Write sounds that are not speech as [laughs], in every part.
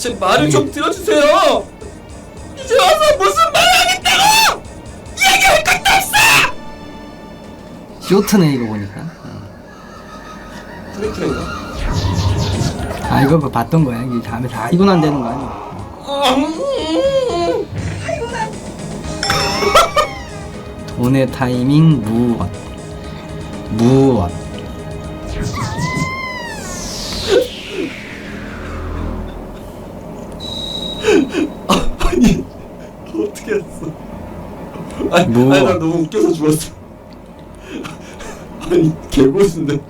제 말을 좀 들어주세요. 이제 와서 무슨 말을 하겠다고! 얘기할 것도 없어! 쇼트네 이거 보니까. 프리트인가? 아 이거 뭐 봤던 거야. 이게 다음에 다 이건 안 되는 거 아니야? 돈의 타이밍 무엇 무엇 아니, 뭐? 아니 나 너무 웃겨서 죽었어. [laughs] 아니 개고수인데.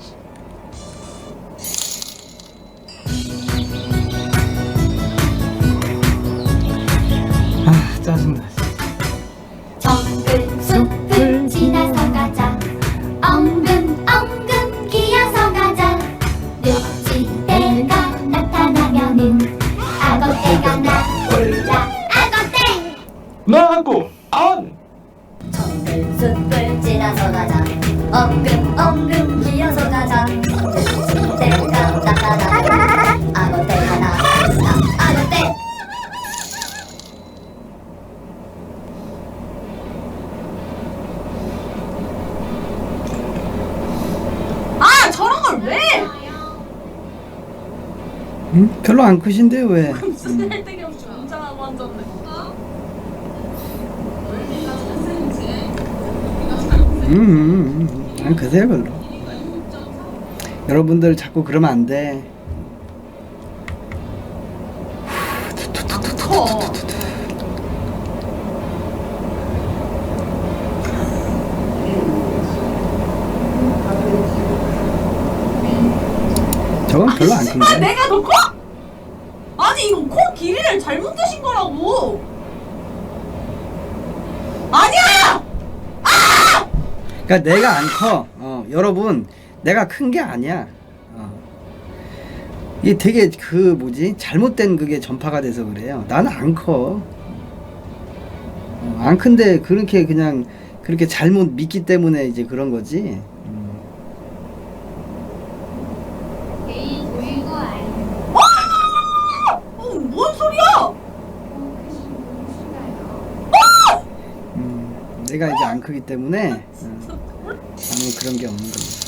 응? 별로 안 크신데 왜? 없이 웅장하고 앉았네. 음, 음, 음. 안 크세요 별로. 여러분들 자꾸 그러면 안 돼. 커. 저건 별로 안아 큰데. 내가 더 커? 아니 이거 코 길이를 잘못 되신 거라고. 아니야! 그러니까 내가 안 커. 어, 여러분, 내가 큰 게 아니야. 어. 이게 되게 그 뭐지 잘못된 그게 전파가 돼서 그래요. 나는 안 커. 어, 안 큰데 그렇게 그냥 그렇게 잘못 믿기 때문에 이제 그런 거지. 음. 어, 뭔 소리야? 음, 내가 이제 안 크기 때문에 어, 아무 그런 게 없는 겁니다.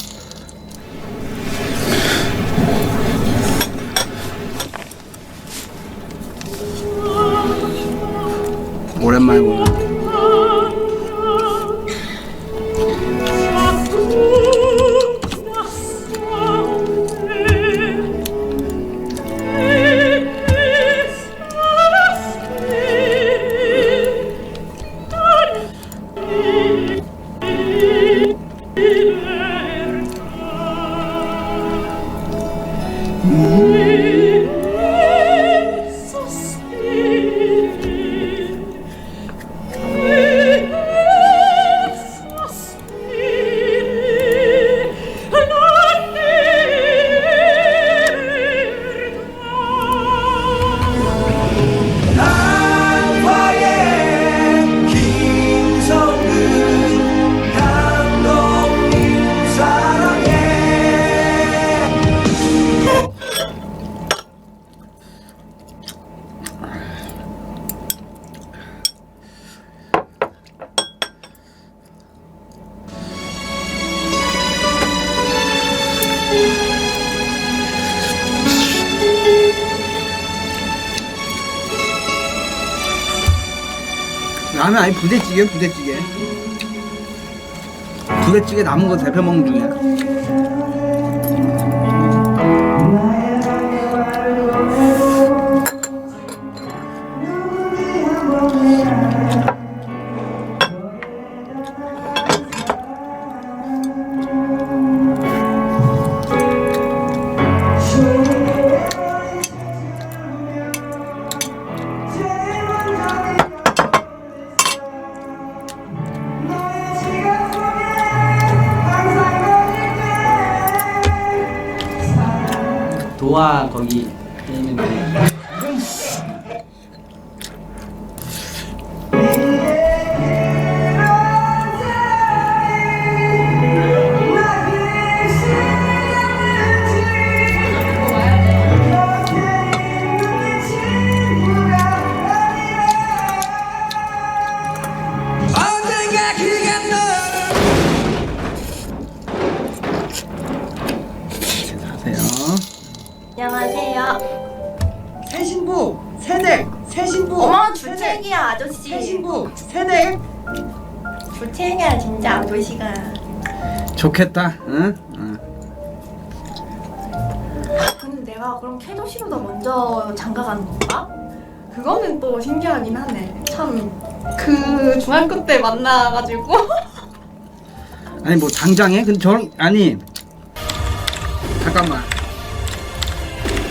오랜만에 보는. 라면 아니 부대찌개 부대찌개. 부대찌개 남은 거 대표 먹는 중이야 도화 거기 있는데 안녕하 새 신부 새댁 주책이야 진짜 아저씨가. 좋겠다 응? 응. 근데 내가 그럼 캐도시보다 먼저 장가 가는 건가? 그거는 또 신기하긴 하네. 참 그 중학교 때 만나가지고 [laughs] 아니 뭐 당장에 근데 저런 아니 잠깐만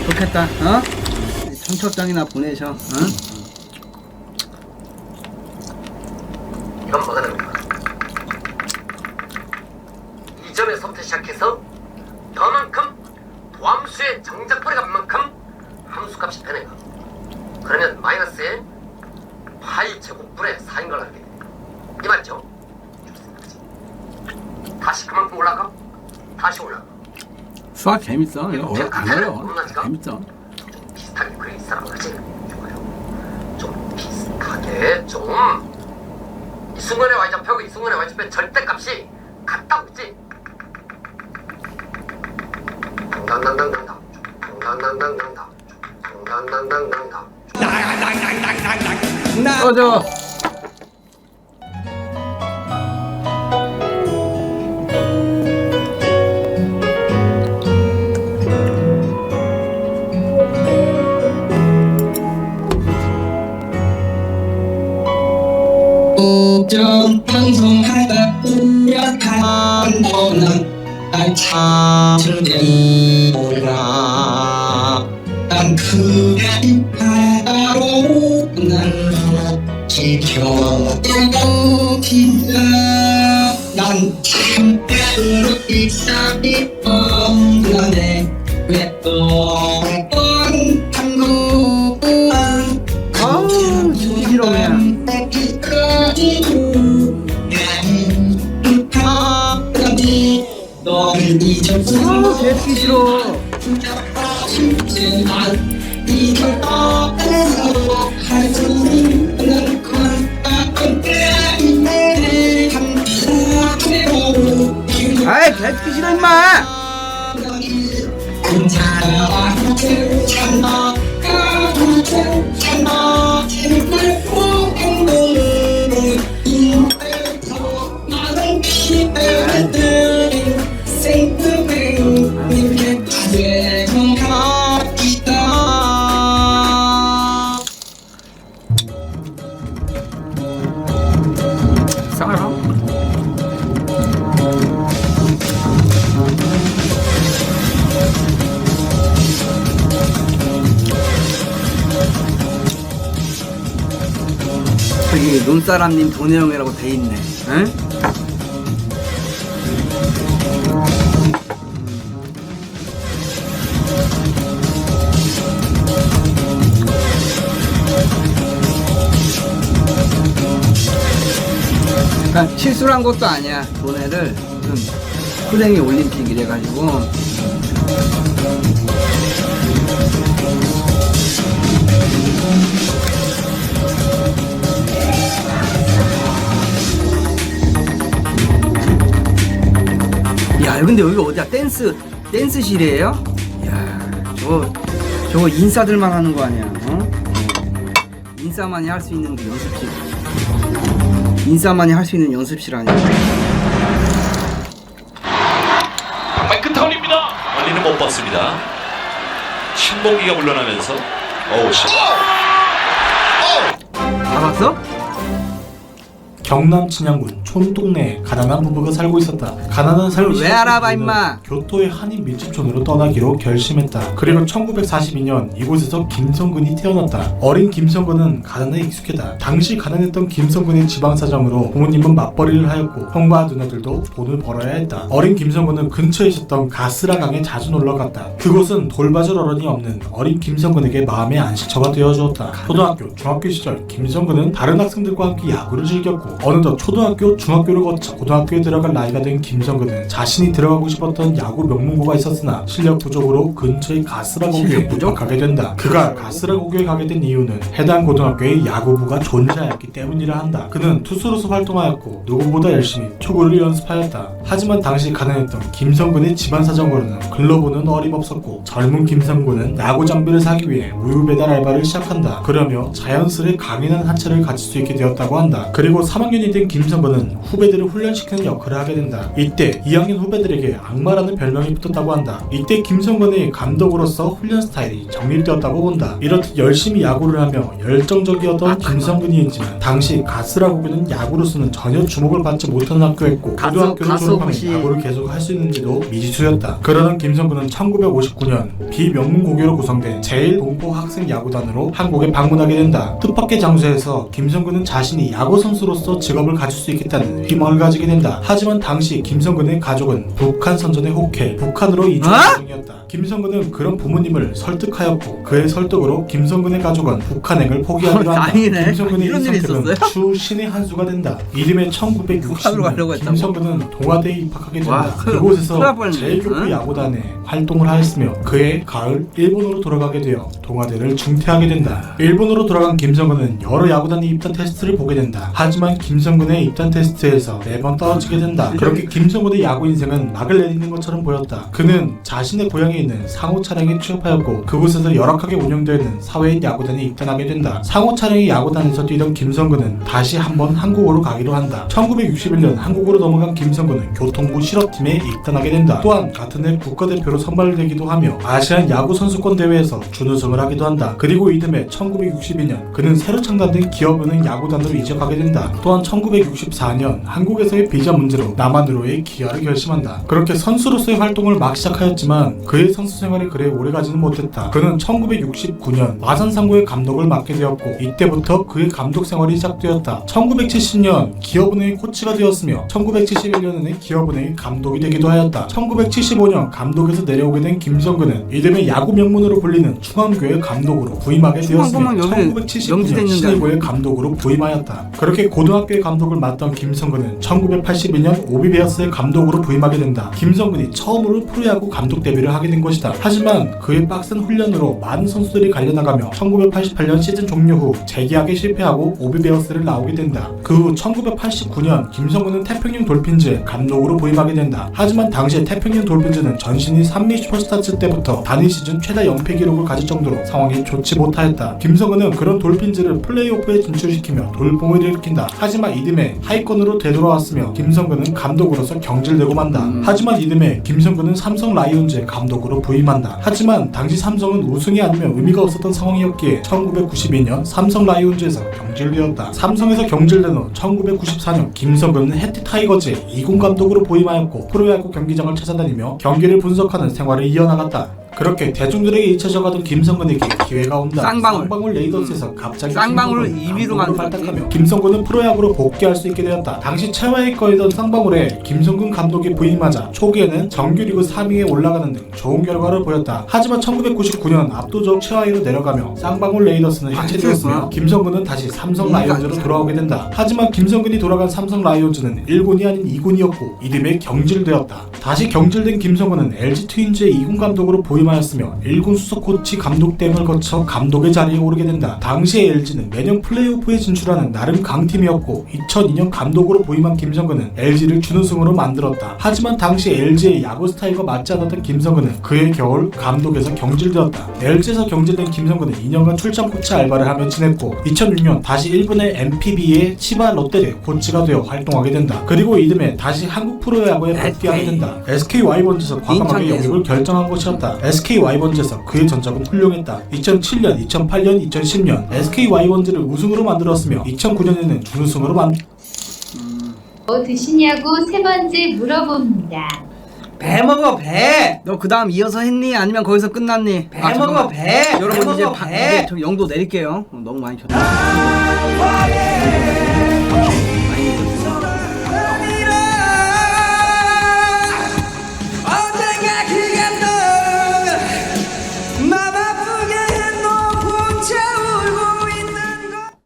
좋겠다 어? 청첩장이나 보내셔 어? 되는 거야? 이 점에서부터 시작해서 더만큼 도함수의 정작거리가 만큼 함수값이 변해가 그러면 마이너스의 파이 제곱분의 4인 걸 알게 돼. 이 말이죠? 다시 그만큼 올라가? 다시 올라가. 수학 재밌어. 이거 어려 안 어려워. 재밌어. 비슷하게 그릴 사람 하지. 좋아요. 좀 비슷하게 좀 이 순간의 y좌표하고 이 순간의 y좌표의 절대값이 같다고 했지. 당당당당당당. 당당 당당당당. 당 당당당당당. 꺼져 날 찾으면 몰라 난 그대 바다로 난 지켜보고 있다 난참 때로 이상이 없는데 왜또 아이 개ski 싫어 임마. 싸라 저기 눈사람님 도내형이라고 돼 있네. 응? 그러니까 실수를 한 것도 아니야 돈에를. 무슨 후랭이 올림픽 이래가지고 근데 여기 어디야 댄스 댄스실이에요? 야 저거 저거 인싸들만 하는 거 아니야 어? 인싸만이 할 수 있는 그 연습실 인싸만이 할 수 있는 연습실 아니야 마이크 타운입니다. 멀리는 못 봤습니다. 신봉기가 물러나면서 어우 씨. 잡았어? 경남 진양군 촌동네에 가난한 부부가 살고 있었다. 가난한 삶을 왜 알아봐, 임마? 교토의 한인 밀집촌으로 떠나기로 결심했다. 그리고 1942년 이곳에서 김성근이 태어났다. 어린 김성근은 가난에 익숙했다. 당시 가난했던 김성근의 지방사정으로 부모님은 맞벌이를 하였고 형과 누나들도 돈을 벌어야 했다. 어린 김성근은 근처에 있었던 가스라강에 자주 놀러 갔다. 그곳은 돌봐줄 어른이 없는 어린 김성근에게 마음의 안식처가 되어주었다. 초등학교, 중학교 시절 김성근은 다른 학생들과 함께 야구를 즐겼고 어느덧 초등학교, 중학교를 거쳐 고등학교에 들어갈 나이가 된 김성근은 자신이 들어가고 싶었던 야구 명문고가 있었으나 실력 부족으로 근처의 가스라고교에? 가게 된다. 그가 가스라고교에 가게 된 이유는 해당 고등학교에 야구부가 존재하였기 때문이라 한다. 그는 투수로서 활동하였고 누구보다 열심히 투구를 연습하였다. 하지만 당시 가난했던 김성근의 집안 사정으로는 글러브는 어림없었고 젊은 김성근은 야구 장비를 사기 위해 우유 배달 알바를 시작한다. 그러며 자연스레 강인한 하체를 가질 수 있게 되었다고 한다. 그리고 3 학년이 된 김성근은 후배들을 훈련시키는 역할을 하게 된다. 이때 2학년 후배들에게 악마라는 별명이 붙었다고 한다. 이때 김성근의 감독으로서 훈련 스타일이 정립되었다고 본다. 이렇듯 열심히 야구를 하며 열정적이었던 김성근이었지만 당시 가스라고교는 야구로서는 전혀 주목을 받지 못하는 학교였고 고등학교를 졸업하면 야구를 계속 할 수 있는지도 미지수였다. 그러던 김성근은 1959년 비명문 고교로 구성된 제일동포 학생 야구단으로 한국에 방문하게 된다. 뜻밖의 장소에서 김성근은 자신이 야구 선수로서 직업을 가질 수 있겠다는 희망을 가지게 된다. 하지만 당시 김성근의 가족은 북한 선전에 혹해 북한으로 이주한 중이었다. 김성근은 그런 부모님을 설득하였고 그의 설득으로 김성근의 가족은 북한행을 포기하기로 어, 한다. 다행이네. 김성근의 이 이런 일이 선택은 있었어요? 추 신의 한 수가 된다. 이듬해 북한으로 가려고 1960년 했다고? 김성근은 동아대에 입학하게 된다. 와, 큰일- 그곳에서 뻔했네. 응? 야구단에 활동을 하였으며 그해 가을 일본으로 돌아가게 되어 동아대를 중퇴하게 된다. 일본으로 돌아간 김성근은 여러 야구단의 입단 테스트를 보게 된다. 하지만 김성근의 입단 테스트에서 매번 떨어지게 된다. 그렇게 김성근의 야구 인생은 막을 내리는 것처럼 보였다. 그는 자신의 고향에 있는 상호 차량에 취업하였고 그곳에서 열악하게 운영되는 사회인 야구단에 입단하게 된다. 상호 차량의 야구단에서 뛰던 김성근은 다시 한번 한국으로 가기로 한다. 1961년 한국으로 넘어간 김성근은 교통부 실업팀에 입단하게 된다. 또한 같은 해 국가대표로 선발되기도 하며 아시안 야구 선수권 대회에서 준우승을 하기도 한다. 그리고 이듬해 1962년 그는 새로 창단된 기업은행 야구단으로 이적하게 된다. 또한 1964년 한국에서의 비자 문제로 남한으로의 기아를 결심한다. 그렇게 선수로서의 활동을 막 시작하였지만 그의 선수 생활이 그래 오래가지는 못했다. 그는 1969년 마산상고의 감독을 맡게 되었고 이때부터 그의 감독 생활이 시작되었다. 1970년 기업은행의 코치가 되었으며 1971년에는 기업은행의 감독이 되기도 하였다. 1975년 감독에서 내려오게 된 김성근은 이듬해 야구 명문으로 불리는 충암교의 감독으로 부임하게 되었으며 충암고만 여기 1979년 명지돼 있는데. 신의고의 감독으로 부임하였다. 그렇게 고등학교의 감독을 맡던 김성근은 1981년 오비베어스의 감독으로 부임하게 된다. 김성근이 처음으로 프로야구 감독 데뷔를 하게 된 것이다. 하지만 그의 빡센 훈련으로 많은 선수들이 갈려나가며 1988년 시즌 종료 후 재계약에 실패하고 오비베어스를 나오게 된다. 그 후 1989년 김성근은 태평양 돌핀즈의 감독으로 부임하게 된다. 하지만 당시에 태평양 돌핀즈는 전신이 3미 슈퍼스타즈 때부터 단일 시즌 최다 연패 기록을 가질 정도로 상황이 좋지 못하였다. 김성근은 그런 돌핀즈를 플레이오프에 진출시키며 돌풍을 일으킨다. 하지만 이듬해 하위권으로 되돌아왔으며 김성근은 감독으로서 경질되고 만다. 하지만 이듬해 김성근은 삼성 라이온즈의 감독 으로 부임한다. 하지만 당시 삼성은 우승이 아니면 의미가 없었던 상황이었기에 1992년 삼성 라이온즈에서 경질되었다. 삼성에서 경질된 후 1994년 김성근은 해티 타이거즈의 이군 감독으로 부임하였고 프로야구 경기장을 찾아다니며 경기를 분석하는 생활을 이어나갔다. 그렇게 대중들에게 잊혀져가던 김성근에게 기회가 온다. 쌍방울. 레이더스에서 갑자기 쌍방울을 김성근은 2위로 감독으로 만들었지. 발탁하며 김성근은 프로야구로 복귀할 수 있게 되었다. 당시 최하위 거이던 쌍방울에 김성근 감독이 부임하자 초기에는 정규리그 3위에 올라가는 등 좋은 결과를 보였다. 하지만 1999년 압도적 최하위로 내려가며 쌍방울 레이더스는 해체되었으며. 김성근은 다시 삼성 라이온즈로. 돌아오게 된다. 하지만 김성근이 돌아간 삼성 라이온즈는 1군이 아닌 2군이었고 이듬해 경질되었다. 다시 경질된 김성근은 LG 트윈즈의 2군 감독으로 부임하였으며 1군 수석 코치 감독 댐을 거쳐 감독의 자리에 오르게 된다. 당시의 LG는 매년 플레이오프에 진출하는 나름 강팀이었고 2002년 감독으로 부임한 김성근은 LG를 준우승으로 만들었다. 하지만 당시 LG의 야구 스타일과 맞지 않았던 김성근은 그해 겨울 감독에서 경질되었다. LG에서 경질된 김성근은 2년간 출장 코치 알바를 하며 지냈고 2006년 다시 일본의 MPB의 치바 롯데대 코치가 되어 활동하게 된다. 그리고 이듬해 다시 한국 프로야구에 복귀하게 된다. SK 와이번즈에서 과감하게 영입을 결정한 것이었다. SK 와이번즈에서 그의 전적은 훌륭했다. 2007년, 2008년, 2010년 SK 와이번즈를 우승으로 만들었으며 2009년에는 준우승으로 만 뭐 드시냐고 세 번째 물어봅니다. 배 먹어 배. 너 그 다음 이어서 했니? 아니면 거기서 끝났니? 배 아, 먹어 잠깐만. 배. 여러분 배 이제 먹어, 바, 배. 이제 저 영도 내릴게요. 어, 너무 많이 쳤다.